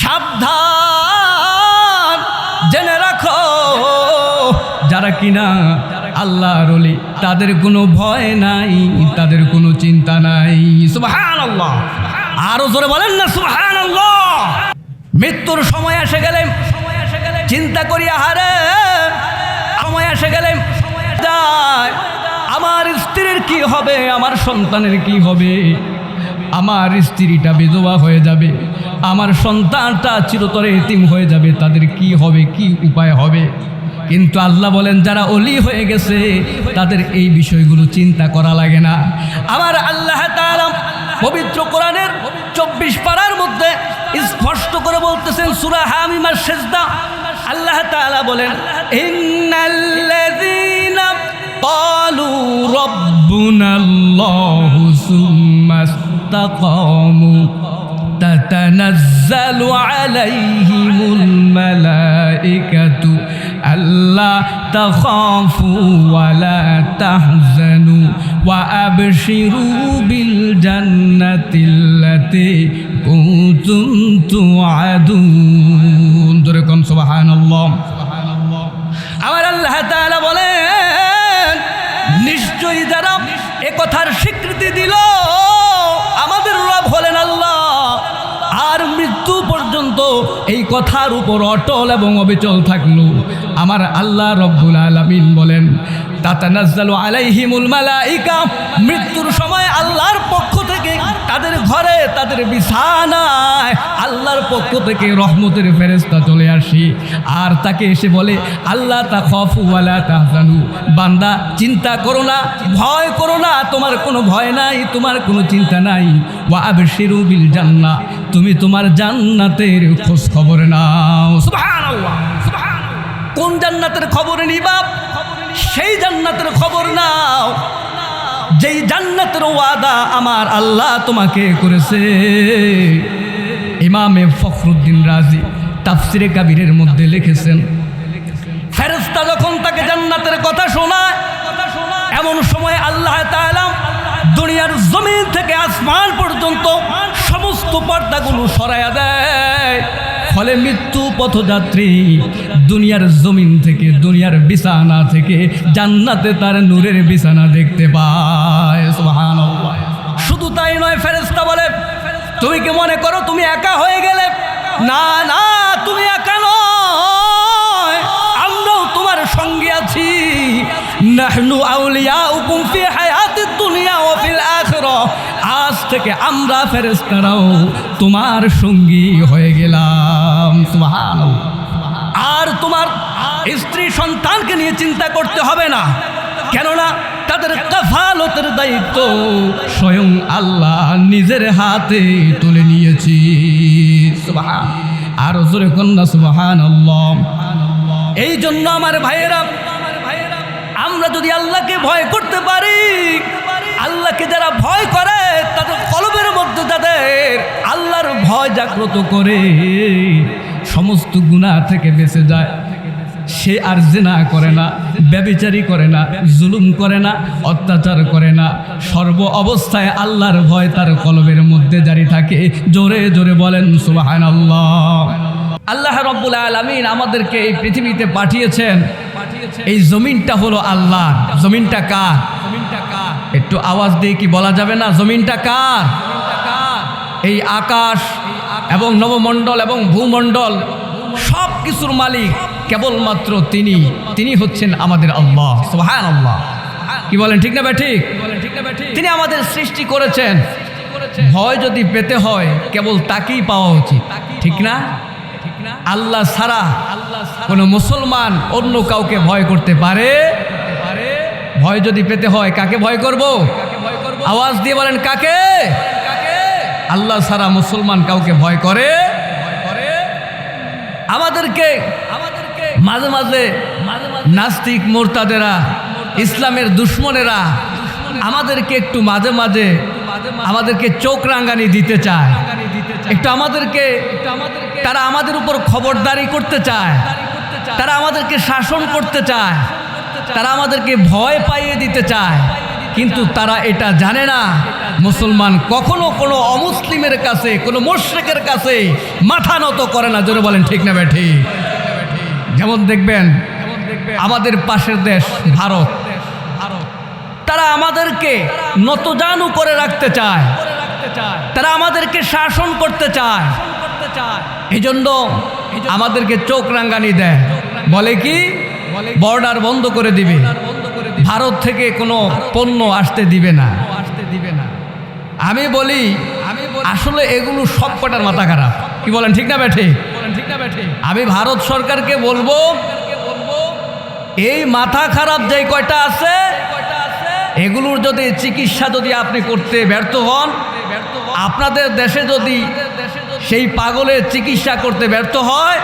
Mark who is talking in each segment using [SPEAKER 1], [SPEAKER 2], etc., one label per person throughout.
[SPEAKER 1] সাবধান জেনে রাখো, যারা কিনা আল্লাহর অলি তাদের কোনো ভয় নাই, তাদের কোনো চিন্তা নাই। আল্লাহ আরও জোরে বলেন না আল্লাহ মৃত্যুর সময় এসে গেলে, চিন্তা করি, আহারে, সময় এসে গেলে আমার স্ত্রীর কি হবে, আমার সন্তানের কি হবে? আমার স্ত্রীটা বিধবা হয়ে যাবে। আমার সন্তানটা চিরতরে এতিম হয়ে যাবে, তাদের কি হবে, কি উপায় হবে? কিন্তু আল্লাহ বলেন, যারা অলি হয়ে গেছে, তাদের এই বিষয়গুলো চিন্তা করা লাগে না। আমার আল্লাহ পবিত্র কোরআনের চব্বিশ পাড়ার মধ্যে স্পষ্ট করে বলতেছেন, সুরা হামিমার সেজদা। আল্লাহ তাআলা বলেন, ইন্নাল্লাযীনা ক্বালু রাব্বুনাল্লাহু تتنزل عليهم الملائكة ألا تخافوا ولا تحزنوا وأبشروا بالجنة التي كنتم توعدون دركم سبحان الله আমার আল্লাহ তাআলা বলেন নিশ্চয়ই যারা এ কথার স্বীকৃতি দিল কথার উপর অটল এবং অবিচল থাকল। আমার আল্লাহ রব্বুল আলমিন বলেন, তাতানাজ্জালু আলাইহিমুল মালাইকা, মৃত্যুর সময় আল্লাহর পক্ষ তাদের ঘরে, তাদের বিছানায় আল্লাহর পক্ষ থেকে রহমতের ফেরেস্তা চলে আসি। আর তাকে এসে বলে আল্লাহ তা খফু ওয়ালা তাহজানু। বান্দা, চিন্তা করো না, ভয় করো না, তোমার কোনো ভয় নাই, তোমার কোনো চিন্তা নাই। ওয়া আবশিরু বিল তুমি তোমার জান্নাতের খোঁজ খবর নাও। কোন জান্নাতের খবর নিবা? সেই জান্নাতের খবর নাও। যেই জান্নাতের ওয়াদা আমার আল্লাহ তোমাকে করেছে। ইমামে ফখরুদ্দিন রাজি তাফসিরে কাবিরের মধ্যে লিখেছেন ফেরেস্তা যখন তাকে জান্নাতের কথা শোনায়, এমন সময় আল্লাহ তাআলা দুনিয়ার জমিন থেকে আসমান পর্যন্ত সমস্ত পর্দাগুলো সরাইয়া দেয়। ফলে মৃত্যু পথযাত্রী দুনিয়ার জমিন থেকে, দুনিয়ার বিছানা থেকে, জান্নাতে তার নূরের বিছানা দেখতে পায়। শুধু তাই নয় ফেরেস্তা বলে, তুমি কি মনে করো তুমি একা হয়ে গেলে? না না, তুমি একা নয়। আমরাও তোমার সঙ্গে আছি। নাহনু আউলিয়াউকুম ফি হায়াতিদ দুনিয়া ওয়া ফিল আখিরাহ থেকে আমরা ফেরেশতারাও তোমার সঙ্গী হয়ে গেলাম। সুবহানাল্লাহ। আর তোমার স্ত্রী সন্তানকে নিয়ে চিন্তা করতে হবে না। কেননা তাদের কাফালতের দায়িত্ব স্বয়ং আল্লাহ নিজের হাতে তুলে নিয়েছি। আর জোরে কন্যা সুবহান এই জন্য আমার ভাইয়েরা, আমরা যদি আল্লাহকে ভয় করতে পারি, আল্লাহকে যারা ভয় করে আল্লাহর ভয় জাগ্রত করে সমস্ত গুনাহ থেকে বেঁচে যায়। সে আর জেনা করে না, ব্যবিচারি করে না, জুলুম করে না, অত্যাচার করে না। সর্ব অবস্থায় আল্লাহর ভয় তার কলবের মধ্যে জারি থাকে। জোরে জোরে বলেন সুবাহান আল্লাহ আল্লাহ রব্বুল আলমিন আমাদেরকে এই পৃথিবীতে পাঠিয়েছেন। এই জমিনটা হলো আল্লাহ জমিনটা কার? একটু আওয়াজ দিয়ে কি বলা যাবে না? জমিনটা কার? এই আকাশ এবং নবমণ্ডল এবং ভূমণ্ডল সব কিছুর মালিক কেবলমাত্র তিনি। তিনি হচ্ছেন আমাদের আল্লাহ। সোহান আল্লাহ কি বলেন, ঠিক না ভাই, ঠিক? তিনি আমাদের সৃষ্টি করেছেন। ভয় যদি পেতে হয়, কেবল তাকেই পাওয়া উচিত। ঠিক না? আল্লাহ ছাড়া কোনো মুসলমান অন্য কাউকে ভয় করতে পারে? ভয় যদি পেতে হয়, কাকে ভয় করব? আওয়াজ দিয়ে বলেন, কাকে? আল্লাহ সারা মুসলমান কাউকে ভয় করে? আমাদেরকে মাঝে মাঝে নাস্তিক মোরতাদেরা, ইসলামের দুশ্মনেরা আমাদেরকে একটু মাঝে মাঝে আমাদেরকে চোখ রাঙ্গানি দিতে চায়। একটু আমাদেরকে তারা আমাদের উপর খবরদারি করতে চায়। তারা আমাদেরকে শাসন করতে চায়। তারা আমাদেরকে ভয় পাইয়ে দিতে চায়। কিন্তু তারা এটা জানে না। মুসলমান কখনো কোনো অমুসলিমের কাছে, কোনো মোশ্রেকের কাছে মাথা নত করে না। জোরে বলেন, ঠিক না ব্যাঠি? যেমন দেখবেন, আমাদের পাশের দেশ, ভারত। তারা আমাদেরকে নতজানু করে রাখতে চায়। তারা আমাদেরকে শাসন করতে চায়। এই জন্য আমাদেরকে চোখ রাঙ্গানি দেয়। বলে কি? বর্ডার বন্ধ করে দিবে। ভারত থেকে কোনো পণ্য আসতে দিবে না। আমি বলি, আসলে এগুলো সব কটার মাথা খারাপ। কি বলেন, ঠিক না ব্যাঠে? আমি ভারত সরকারকে বলব, এই মাথা খারাপ যে কয়টা আছে, এগুলোর যদি চিকিৎসা যদি আপনি করতে ব্যর্থ হন, আপনাদের দেশে যদি সেই পাগলের চিকিৎসা করতে ব্যর্থ হয়,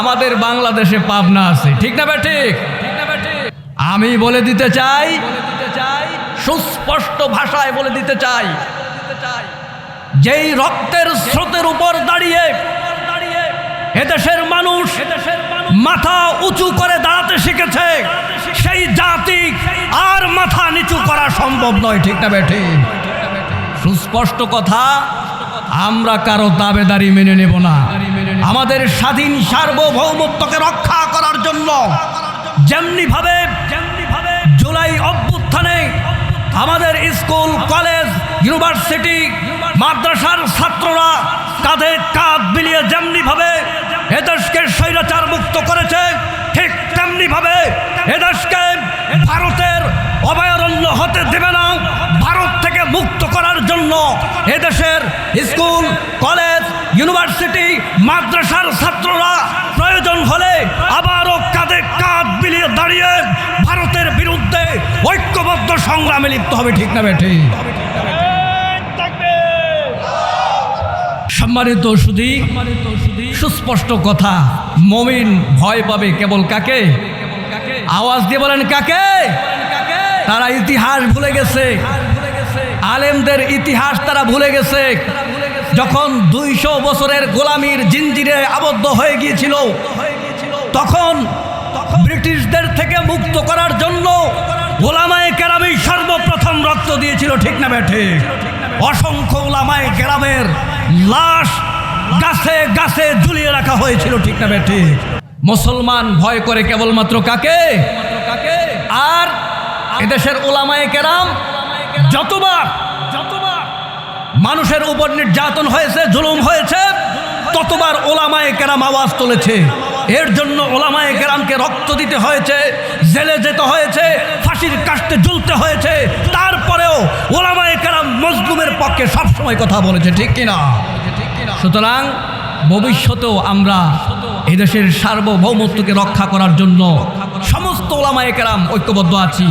[SPEAKER 1] আমাদের বাংলাদেশে পাবনা আছে। ঠিক না ঠিক আমি বলে দিতে চাই, সুস্পষ্ট ভাষায় বলে দিতে চাই, যেই রক্তের স্রোতের উপর দাঁড়িয়ে এদেশের মানুষ মাথা উঁচু করে দাঁড়াতে শিখেছে, সেই জাতি আর মাথা নিচু করা সম্ভব নয়, ঠিক না বেঠি? সুস্পষ্ট কথা, আমরা কারও দাবেদারি মেনে নেব না। আমাদের স্বাধীন সার্বভৌমত্বকে রক্ষা করার জন্য যেমনি ভাবে যেমনি ভাবে জুলাই অভ্যুত্থানে আমাদের স্কুল, কলেজ, ইউনিভার্সিটি, মাদ্রাসার ছাত্ররা কাঁধে কাঁধ মিলিয়ে যেমনি ভাবে এদেশকে স্বৈরাচার মুক্ত করেছে, ঠিক তেমনি ভাবে এদেশকে ভারতের অভয়ারণ্য হতে দেবে না, ভারত থেকে মুক্ত করার জন্য এদেশের স্কুল, কলেজ, ইউনিভার্সিটি, মাদ্রাসার ছাত্ররা প্রয়োজন হলে আবারও কাঁধে কাঁধ মিলিয়ে দাঁড়িয়ে ভারতের বিরুদ্ধে ঐক্যবদ্ধ সংগ্রামে লিপ্ত হবে, ঠিক না বেঠি? সম্মানিত সুদী সুস্পষ্ট কথা, মমিন ভয় পাবে কেবল কাকে? আওয়াজ দিয়ে বলেন কাকে? তারা ইতিহাস ভুলে গেছে। আলেমদের ইতিহাস তারা ভুলে গেছে। যখন দুইশো বছরের গোলামির জিঞ্জিরে আবদ্ধ হয়ে গিয়েছিল, তখন ব্রিটিশদের থেকে মুক্ত করার জন্য গোলামায় কেরামই সর্বপ্রথম রক্ত দিয়েছিল, ঠিক না বেঠে অসংখ্য ওলামায় কেরামের লাশ গাছে গাছে ঝুলিয়ে রাখা হয়েছিল, ঠিক না বেঠে মুসলমান ভয় করে কেবলমাত্র কাকে? আর এদেশের ওলামায় কেরাম যতবার যতবার মানুষের উপর নির্যাতন হয়েছে, জুলুম হয়েছে, ততবার ওলামায় কেরাম আওয়াজ তুলেছে। এর জন্য ওলামায় কেরামকে রক্ত দিতে হয়েছে, জেলে যেতে হয়েছে, ফাঁসির কাস্তে জ্বলতে হয়েছে। তারপরেও ওলামায় কেরাম মজলুমের পক্ষে সবসময় কথা বলেছে, ঠিক কিনা? সুতরাং ভবিষ্যতেও আমরা এদেশের সার্বভৌমত্বকে রক্ষা করার জন্য সমস্ত ওলামায় কেরাম ঐক্যবদ্ধ আছি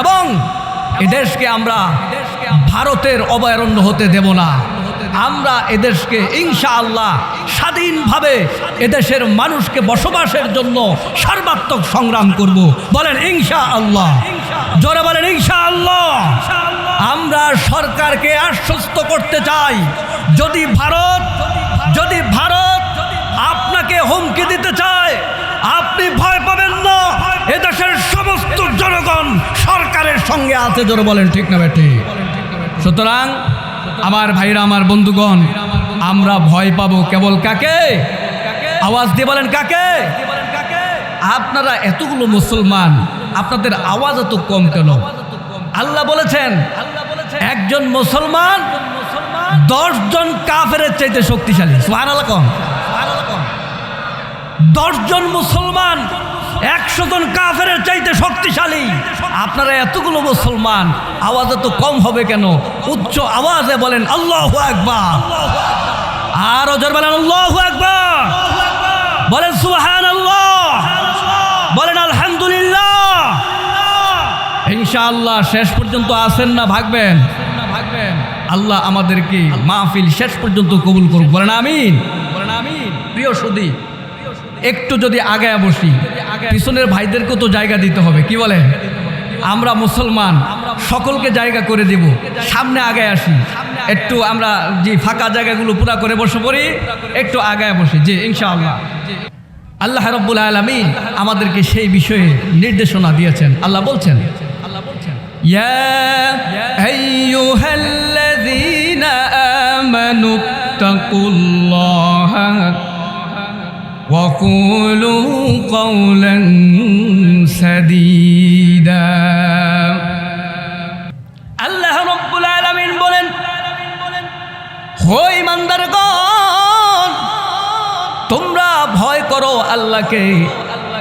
[SPEAKER 1] এবং এদেশকে আমরা ভারতের অভয়ারণ্য হতে দেব না। আমরা এদেশকে ইনশা আল্লাহ স্বাধীনভাবে এদেশের মানুষকে বসবাসের জন্য সর্বাত্মক সংগ্রাম করব। বলেন ইনশা আল্লাহ জোরে বলেন ইনশা আল্লাহ আমরা সরকারকে আশ্বস্ত করতে চাই। যদি ভারত যদি ভারত আপনাকে হুমকি দিতে চায়, আপনি ভয় পাবেন না। এদেশের সমস্ত জনগণ সরকারের সঙ্গে আছে। জোরে বলেন ঠিক না বেটি সুতরাং আমার ভাইরা, আমার বন্ধুগণ, আমরা ভয় পাবো কেবল কাকে? আওয়াজ দিয়ে বলেন কাকে? আপনারা এতগুলো মুসলমান, আপনাদের আওয়াজ এত কম কেন? আল্লাহ বলেছেন, একজন মুসলমান দশজন কাফের চাইতে শক্তিশালী। সোহান দশজন মুসলমান একশো জন কাফের চাইতে শক্তিশালী। আপনারা এতগুলো মুসলমান, আওয়াজ এত কম হবে কেন? উচ্চ আওয়াজে বলেন, আল্লাহ একবার আর ওজোর বলেন, আল্লাহ একবার বলেন সুহান আল্লাহ বলেন, আলহামদুলিল্লাহ। ইনশাআল্লাহ শেষ পর্যন্ত আসেন না, ভাগবেন? ভাগবেন আল্লাহ আমাদেরকে মাহফিল শেষ পর্যন্ত কবুল করুক। বলেন, আমিন। বলেন, আমিন। প্রিয় সুদী, একটু যদি আগে বসি। পিছনের ভাইদেরকেও তো জায়গা দিতে হবে, কি বলে আমরা মুসলমান, সকলকে জায়গা করে দেব। সামনে আগে আসি। একটু আমরা যে ফাঁকা জায়গাগুলো পুরা করে বসে পড়ি, একটু আগায় বসি। যে ইনশাআল্লাহ। আল্লাহ রব্বুল আলমী আমাদেরকে সেই বিষয়ে নির্দেশনা দিয়েছেন। আল্লাহ বলছেন আল্লাহ বলছেন وقولوا قولا سديدا আল্লাহ রব্বুল আলামিন বলেন হই ইমানদারগণ তোমরা ভয় করো আল্লাহকে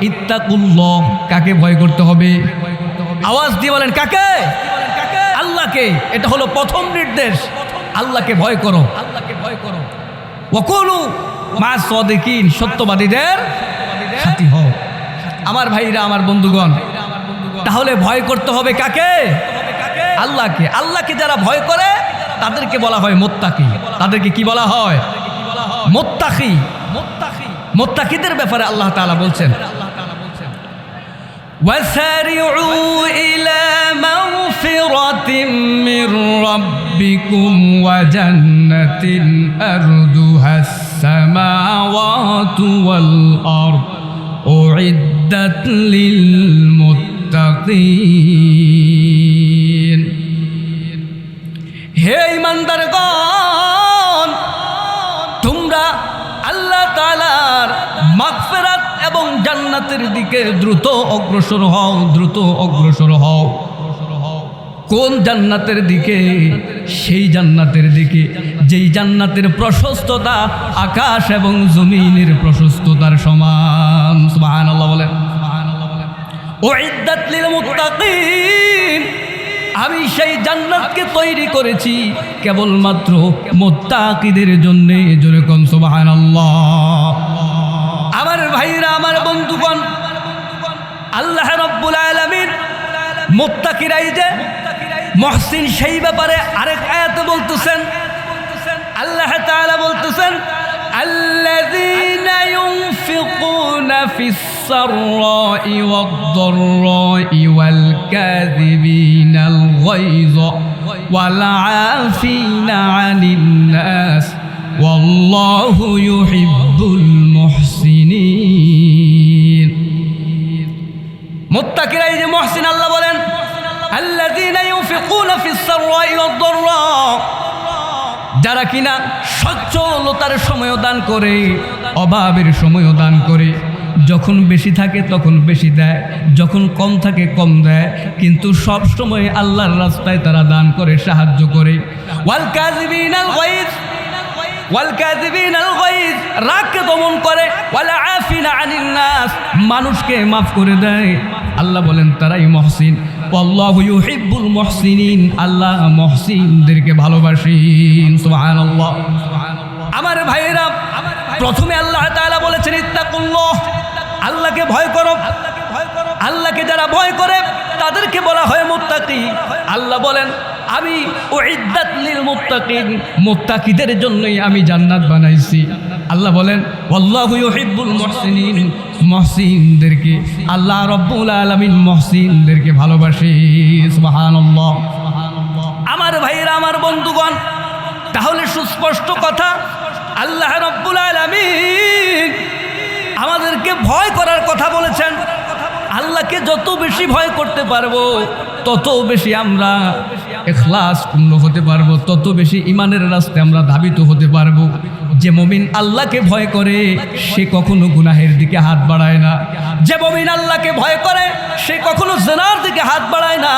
[SPEAKER 1] ইত্তাকুল্লাহ কাকে ভয় করতে হবে আওয়াজ দিয়ে বলেন কাকে আল্লাহকে এটা হলো প্রথম নির্দেশ আল্লাহকে ভয় করো আল্লাহকে ভয় করো ওকুলু মা সদিকিন সত্যবাদীদের সাথী হও আমার ভাইরা আমার বন্ধুগণ তাহলে ভয় করতে হবে কাকে আল্লাহকে আল্লাহকে যারা ভয় করে তাদেরকে বলা হয় মোত্তাকি তাদেরকে কি বলা হয় মোত্তাকি মোত্তাকিদের ব্যাপারে আল্লাহ তাআলা বলছেন وسارعوا إلى مغفرة من ربكم وجنة أرضها السماوات والأرض أعدت للمتقين হে ইমানদারগণ তোমরা আল্লাহ তাআলার মাগফিরাত এবং জান্নাতের দিকে দ্রুত অগ্রসর হও দ্রুত অগ্রসর হও কোন জান্নাতের দিকে সেই জান্নাতের দিকে, যেই জান্নাতের প্রশস্ততা আকাশ এবং জমিনের প্রশস্ততার সমান। বলেন। উইদ্দাত লিল মুত্তাকিন। আমি সেই জান্নাতকে তৈরি করেছি কেবলমাত্র মোত্তাকিদের জন্য, জোরে কম সুবহানাল্লাহ। আমার ভাইরা, আমার বন্ধুগণ, আল্লাহ রব্বুল আলামিন মোত্তাকিরাই যে মহসিন সেই ব্যাপারে আরেক আয়াতে বলতেছেন আল্লাহ তাআলা বলতেছেন الذين ينفقون في السراء والضراء والكاذبين الغيظ والعافين عن الناس والله يحب المحسنين মুত্তাকিরাই যে মহসিন আল্লাহ যারা কিনা সচ্ছলতার সময়ও দান করে, অভাবের সময়ও দান করে, যখন বেশি থাকে তখন বেশি দেয়, যখন কম থাকে কম দেয়, কিন্তু সব সময় আল্লাহর রাস্তায় তারা দান করে, সাহায্য করে। রাগকে দমন করে, ওয়াল আনিন মানুষকে মাফ করে দেয়। আল্লাহ বলেন, তারাই মহসিন। আল্লাহু ইউহিব্বুল মুহসিনিন। আল্লাহ মহসিনদেরকে ভালোবাসেন। আমার ভাইয়েরা, প্রথমে আল্লাহ তাআলা বলেছেন, ইত্তাকুল্লাহ। আল্লাহকে ভয় করো। আল্লাহকে যারা ভয় করে, তাদেরকে বলা হয় মুত্তাকি। আল্লাহ বলেন, আমি উইদ্দাত লিল মুত্তাকিন। মুত্তাকিদের জন্যই আমি জান্নাত বানাইছি। আল্লাহ বলেন আল্লাহু ইউহিব্বুল মুহসিনিন। মহসিনদেরকে, আল্লাহ রব্বুল আলামিন মহসিনদেরকে ভালোবাসে, সুবহানাল্লাহ। আমার ভাইরা আমার বন্ধুগণ, তাহলে সুস্পষ্ট কথা, আল্লাহ রব্বুল আলামিন আমাদেরকে ভয় করার কথা বলেছেন। আল্লাহকে যত বেশি ভয় করতে পারব, তত বেশি আমরা এখলাস পূর্ণ হতে পারব, তত বেশি ইমানের রাস্তায় আমরা ধাবিত হতে পারব। যে মমিন আল্লাহকে ভয় করে, সে কখনো গুনাহের দিকে হাত বাড়ায় না। যে মমিন আল্লাহকে ভয় করে, সে কখনো জেনার দিকে হাত বাড়ায় না।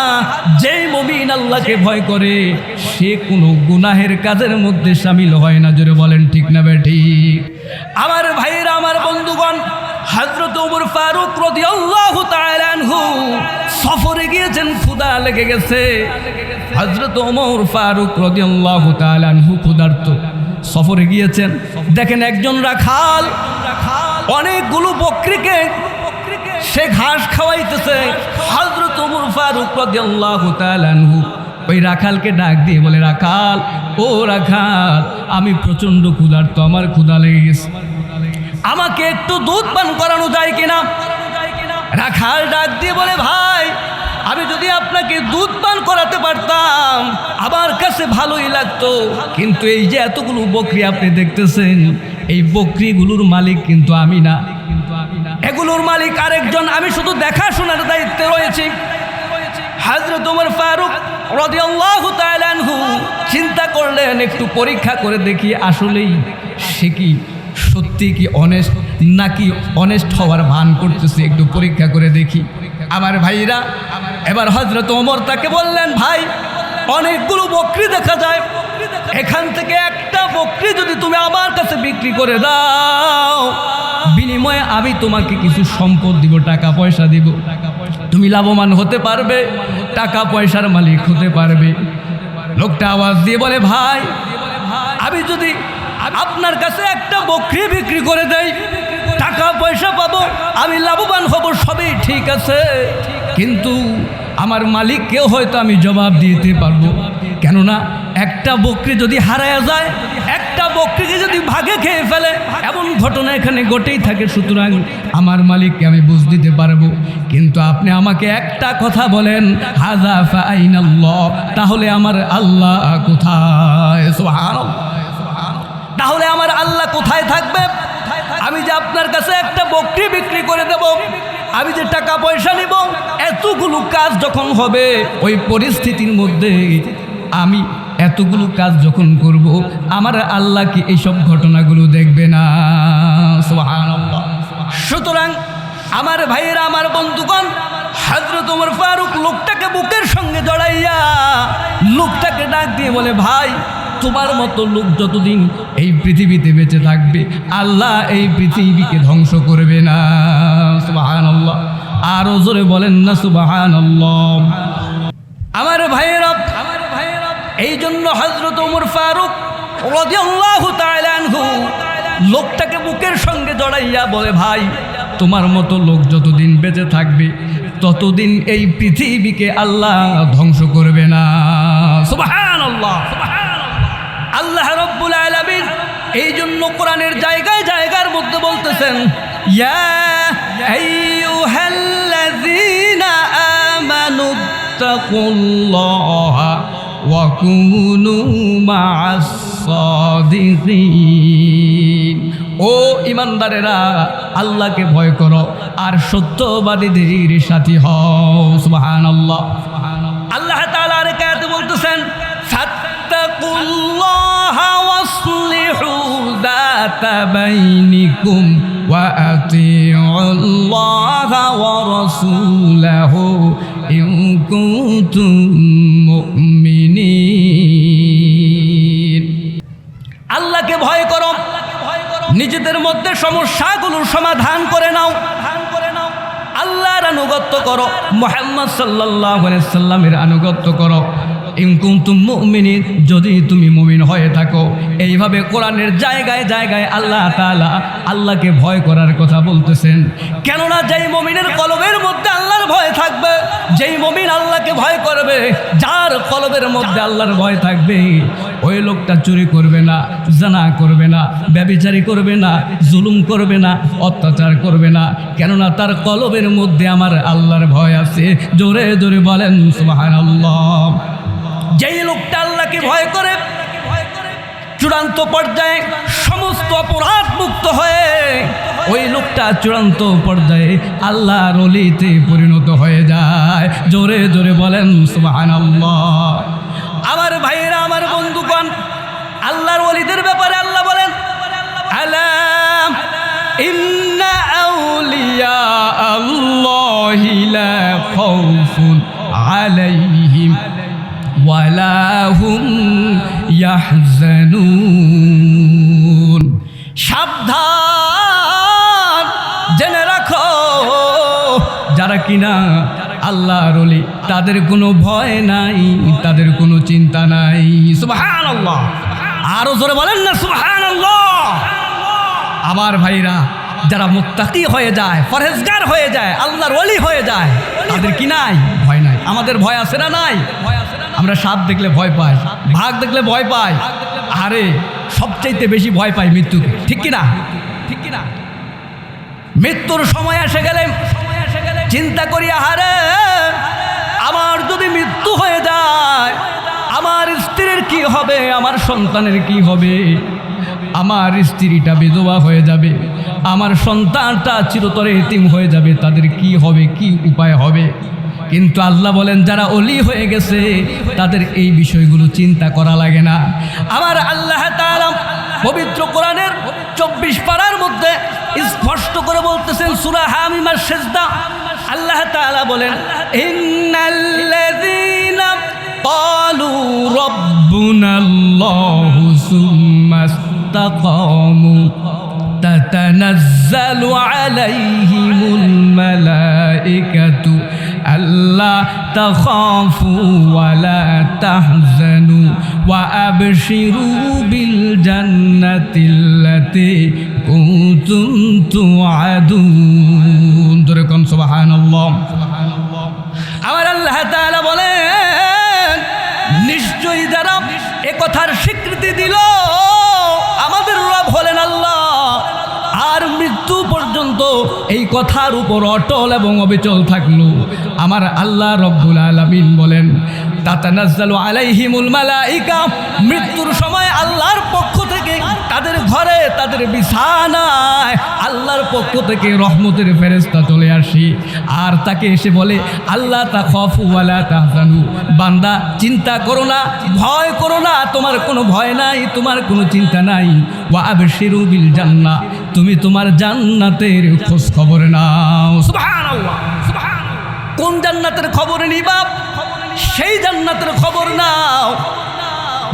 [SPEAKER 1] যেই মমিন আল্লাহকে ভয় করে, সে কোনো গুনাহের কাজের মধ্যে সামিল হয় না। জোরে বলেন, ঠিক না বে ঠিক আমার ভাইরা আমার বন্ধুগণ হজরত উমর ফারুক রাদিয়াল্লাহু তাআলা আনহু সফরে গিয়েছেন, ক্ষুধা লেগে গেছে। হজরত ওমর ফারুক রাদিয়াল্লাহু তাআলা আনহু ক্ষুধার্ত। সফরে গিয়েছেন। দেখেন একজন রাখাল, অনেকগুলো বকরিকে সে ঘাস খাওয়াইতেছে। হজরত উমর ফারুক রাদিয়াল্লাহু তাআলা আনহু ওই রাখালকে ডাক দিয়ে বলে, রাখাল, ও রাখাল, আমি প্রচণ্ড তো আমার ক্ষুধা লেগে গেছে। আমাকে একটু দুধ পান করানো যায় কিনা? রাখাল ডাক দিয়ে বলে, ভাই, আমি যদি আপনাকে দুধ পান করাতে পারতাম, আমার কাছে ভালোই লাগতো। কিন্তু এই যে এতগুলো বকরি আপনি দেখতেছেন, এই বকরিগুলোর মালিক কিন্তু আমি না। এগুলোর মালিক আরেকজন, আমি শুধু দেখাশোনার দায়িত্বে রয়েছি। হাজরত ওমর ফারুক চিন্তা করলেন, একটু পরীক্ষা করে দেখি আসলেই সে কি সত্যি কি অনেস্ট নাকি অনেস্ট হওয়ার ভান করতেছে, একটু পরীক্ষা করে দেখি। আমার ভাইরা, এবার হজরত ওমর তাকে বললেন, ভাই, অনেকগুলো বকরি দেখা যায়। এখান থেকে একটা বকরি যদি তুমি আমার কাছে বিক্রি করে দাও, বিনিময়ে আমি তোমাকে কিছু সম্পদ দিব, টাকা পয়সা দিব। তুমি লাভবান হতে পারবে, টাকা পয়সার মালিক হতে পারবে। লোকটা আওয়াজ দিয়ে বলে, ভাই, আমি যদি আপনার কাছে একটা বকরি বিক্রি করে দেই টাকা পয়সা পাবো, আমি লাভবান হব, সবই ঠিক আছে। কিন্তু আমার মালিককেও হয়তো আমি জবাব দিতে পারব। কেননা একটা বকরি যদি হারায় যায়, একটা বকরিকে যদি ভাগে খেয়ে ফেলে, এমন ঘটনা এখানে ঘটেই থাকে। সুতরাং আমার মালিককে আমি বুঝ দিতে পারব। কিন্তু আপনি আমাকে একটা কথা বলেন হাজা ফাইনাল্লাহ তাহলে আমার আল্লাহ কোথায়? তাহলে আমার আল্লাহ কোথায় থাকবে? আমি যে আপনার কাছে একটা বকরি বিক্রি করে দেব, আমি যে টাকা পয়সা নিব, এতগুলো কাজ যখন হবে, ওই পরিস্থিতির মধ্যে আমি এতগুলো কাজ যখন করব, আমার আল্লাহ কি এইসব ঘটনাগুলো দেখবে না। সুতরাং আমার ভাইয়েরা, আমার বন্ধুগণ হজরত ওমর ফারুক লোকটাকে বুকের সঙ্গে জড়াইয়া লোকটাকে ডাক দিয়ে বলে, ভাই তোমার মতো লোক যতদিন এই পৃথিবীতে বেঁচে থাকবে, আল্লাহ এই পৃথিবীকে ধ্বংস করবে না। সুবাহান আল্লাহ আরও জোরে বলেন না সুবাহান আমার ভাইয়েরা আমার এই জন্য হজরত ওমর ফারুক লোকটাকে বুকের সঙ্গে জড়াইয়া বলে, ভাই, তোমার মতো লোক যতদিন বেঁচে থাকবে, ততদিন এই পৃথিবীকে আল্লাহ ধ্বংস করবে না। সুবহানাল্লাহ আল্লাহ আলামিন এই জন্য কোরআনের জায়গায় জায়গার মধ্যে বলতেছেন, ইয়া ও ইমানদারেরা, আল্লাহকে ভয় করো আর সত্যবাদীদের সাথী হও, সুবহানাল্লাহ। আল্লাহ তাআলা আর কায়াতে বলতেছেন, ফাত্তাকুল্লাহা ওয়া আতিউল্লাহা ওয়া রাসূলাহু ইন কুনতুম মুমিনিন আল্লাহকে ভয় করো। নিজেদের মধ্যে সমস্যাগুলোর সমাধান করে নাও। আল্লাহর আনুগত্য করো। মোহাম্মদ সাল্লাহ সাল্লামের আনুগত্য করো। যদি তুমি মুমিন হয়ে থাকো। এইভাবে কোরআনের জায়গায় জায়গায় আল্লাহ তাআলা আল্লাহকে ভয় করার কথা বলতেছেন। কেননা যেই মুমিনের কলবের মধ্যে আল্লাহর ভয় থাকবে, যেই মুমিন আল্লাহকে ভয় করবে, যার কলবের মধ্যে আল্লাহর ভয় থাকবে, ওই লোকটা চুরি করবে না, জানা করবে না ব্যবিচারি করবে না, জুলুম করবে না, অত্যাচার করবে না। কেননা তার কলবের মধ্যে আমার আল্লাহর ভয় আছে। জোরে জোরে বলেন, সুবহানাল্লাহ। যেই লোকটা আল্লাহকে ভয় করে, চূড়ান্ত পর্যায়ে সমস্ত অপরাধ মুক্ত হয়ে, ওই লোকটা চূড়ান্ত পর্যায়ে আল্লাহর অলিতে পরিণত হয়ে যায়। জোরে জোরে বলেন, সুবহানাল্লাহ। আমার ভাইয়েরা, আমার বন্ধুগণ, আল্লাহর অলিদের ব্যাপারে আল্লাহ বলেন, আলাম ইন্না আউলিয়া আল্লাহি লা খাউফুন আলাইহিম ওয়ালা হুম ইয়াহজানুন। সাবধান, জেনে রাখো, যারা কিনা আল্লাহর অলি তাদের কোনো ভয় নাই, তাদের কোনো চিন্তা নাই। সুবহানাল্লাহ। আরও জোরে বলেন না, সুবহানাল্লাহ। আমার ভাইরা যারা মুত্তাকি হয়ে যায় ফরেজগার হয়ে যায়, আল্লাহর ওলি হয়ে যায়, তাদের কি নাই? ভয় নাই। আমাদের ভয় আছে না নাই? আমরা সাপ দেখলে ভয় পাই ভাগ দেখলে ভয় পাই। আরে সবচাইতে বেশি ভয় পাই মৃত্যু ঠিক কি না ঠিক কি না মৃত্যুর সময় এসে গেলে, চিন্তা করি, আহারে, আমার যদি মৃত্যু হয়ে যায়, আমার স্ত্রীর কি হবে? আমার সন্তানের কি হবে? আমার স্ত্রীটা বিধবা হয়ে যাবে। আমার সন্তানটা চিরতরে এতিম হয়ে যাবে, তাদের কি হবে, কি উপায় হবে? কিন্তু আল্লাহ বলেন, যারা অলি হয়ে গেছে, তাদের এই বিষয়গুলো চিন্তা করা লাগে না। আমার আল্লাহ পবিত্র কোরআনের চব্বিশ পাড়ার মধ্যে স্পষ্ট করে বলতেছেন, সুরা হামিমার শেষদা আল্লাহ তাআলা বলেন, ইন্নাল্লাযীনা ক্বালু রাব্বুনাল্লাহু সুম্মাস্তাকামু তাতানাজ্জালু আলাইহিমুল মালাইকাতু আল্লাহ তাখাফু ওয়ালা তাহজানু, ওয়া আবশিরু বিল জান্নাতিল্লাতি কুনতুম তুআদুন। ধরে কোন সুবহানাল্লাহ। আমার আল্লাহ তাআলা বলেন, নিশ্চয়ই যারা এ কথার স্বীকৃতি দিল মৃত্যু পর্যন্ত এই কথার উপর অটল এবং অবিচল থাকল। আমার আল্লাহ রব্বুল আলামিন বলেন, তাতানাজ্জালু আলাইহিমুল মালাইকা। মৃত্যুর সময় আল্লাহর পক্ষ থেকে তাদের ঘরে তাদের বিছানায় আল্লাহর পক্ষ থেকে রহমতের ফেরেস্তা চলে আসি। আর তাকে এসে বলে, আল্লাহ তা খফু তাহজানু। বান্দা, চিন্তা করো না, ভয় করো না, তোমার কোনো ভয় নাই, তোমার কোনো চিন্তা নাই। ওয়া আবশিরু বিল জান্নাহ। তুমি তোমার জান্নাতের খোঁজ খবর নাও। কোন জান্নাতের খবর নিবা সেই জান্নাতের খবর নাও।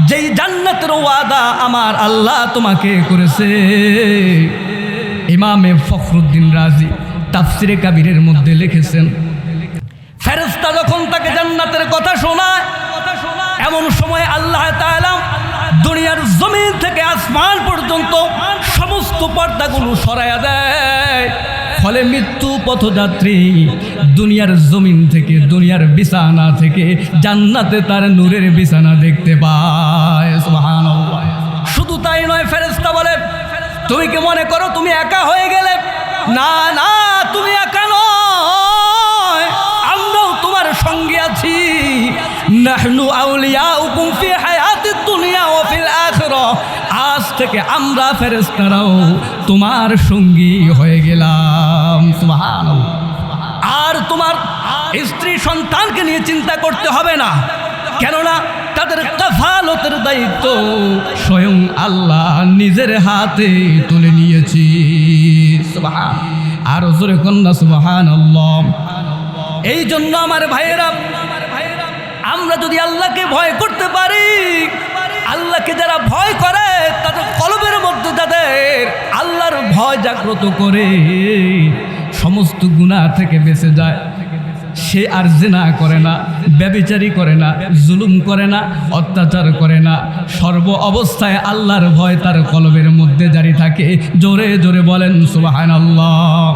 [SPEAKER 1] যেই জান্নাতের ওয়াদা আমার আল্লাহ তোমাকে করেছে। ইমামে ফখরুদ্দিন রাজি তাফসিরে কাবিরের মধ্যে লিখেছেন ফেরেস্তা যখন তাকে জান্নাতের কথা শোনায়, এমন সময় আল্লাহ তাআলা দুনিয়ার জমিন থেকে আসমান পর্যন্ত সমস্ত পর্দাগুলো সরাইয়া দেয়। ফলে মৃত্যু পথযাত্রী দুনিয়ার জমিন থেকে, দুনিয়ার বিছানা থেকে, জান্নাতে তার নূরের বিছানা দেখতে পায়। শুধু তাই নয় ফেরেস্তা বলে, তুমি কি মনে করো তুমি একা হয়ে গেলে? না না, তুমি একা নয়। আমরাও তোমার সঙ্গে আছি। নাহনু আউলিয়াউকুম ফি হায়াতিদ দুনিয়া ওয়া ফিল আখিরাহ আজ থেকে আমরা ফেরেশতারাও তোমার সঙ্গী হয়ে গেলাম। আর তোমার স্ত্রী সন্তানকে নিয়ে চিন্তা করতে হবে না। কেননা তাদের কাফালতের দায়িত্ব স্বয়ং আল্লাহ নিজের হাতে তুলে নিয়েছি। আর জোরে কন্যা সুবহান এই জন্য আমার ভাইয়েরা, আমরা যদি আল্লাহকে ভয় করতে পারি আল্লাহকে যারা ভয় করে, তাদের কলবের মধ্যে যাদের আল্লাহর ভয় জাগ্রত করে। সমস্ত গুণা থেকে বেঁচে যায়। সে আর জেনা করে না, ব্যবিচারি করে না, জুলুম করে না, অত্যাচার করে না। সর্ব অবস্থায় আল্লাহর ভয় তার কলবের মধ্যে জারি থাকে। জোরে জোরে বলেন সুবাহান আল্লাহ